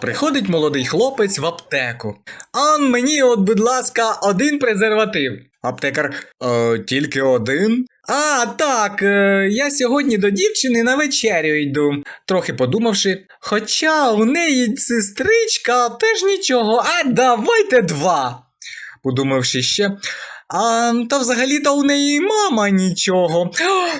Приходить молодий хлопець в аптеку. Ан мені, от, будь ласка, один презерватив. Аптекар, е, тільки один? А, так, е, я сьогодні до дівчини на вечерю йду. Трохи подумавши, хоча у неї сестричка теж нічого, а давайте два. Подумавши ще. А та взагалі-то у неї мама нічого.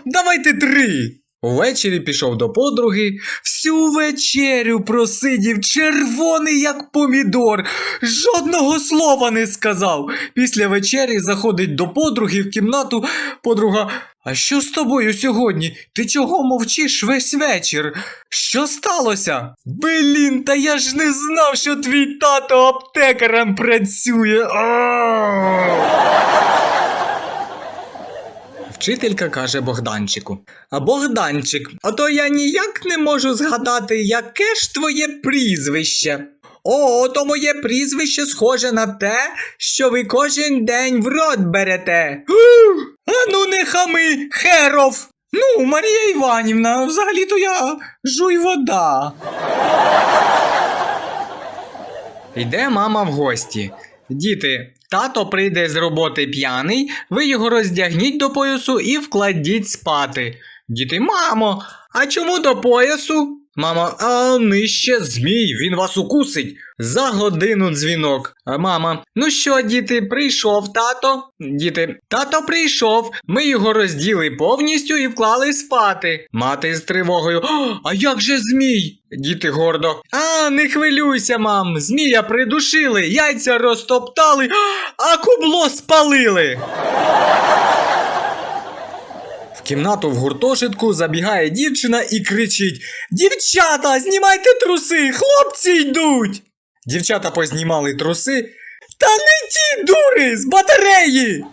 Давайте три. Увечері пішов до подруги, всю вечерю просидів червоний, як помідор, жодного слова не сказав. Після вечері заходить до подруги в кімнату. Подруга, а що з тобою сьогодні? Ти чого мовчиш весь вечір? Що сталося? Блін, та я ж не знав, що твій тато аптекарем працює. А! Вчителька каже Богданчику. А Богданчик, ото я ніяк не можу згадати, яке ж твоє прізвище. О, то моє прізвище схоже на те, що ви кожен день в рот берете. А ну не хами, херов. Ну, Марія Іванівна, взагалі-то я жуй вода. Йде мама в гості. Діти, тато прийде з роботи п'яний, ви його роздягніть до поясу і вкладіть спати. Діти, мамо, а чому до поясу? Мама, а нижче змій, він вас укусить. За годину дзвінок. Мама, ну що, діти, прийшов тато? Діти, тато прийшов. Ми його розділи повністю і вклали спати. Мати з тривогою. А як же змій? Діти гордо. А, не хвилюйся, мам. Змія придушили, яйця розтоптали, а кубло спалили. Кімнату в гуртожитку забігає дівчина і кричить: Дівчата, знімайте труси, хлопці йдуть. Дівчата познімали труси. Та не ті дури з батареї.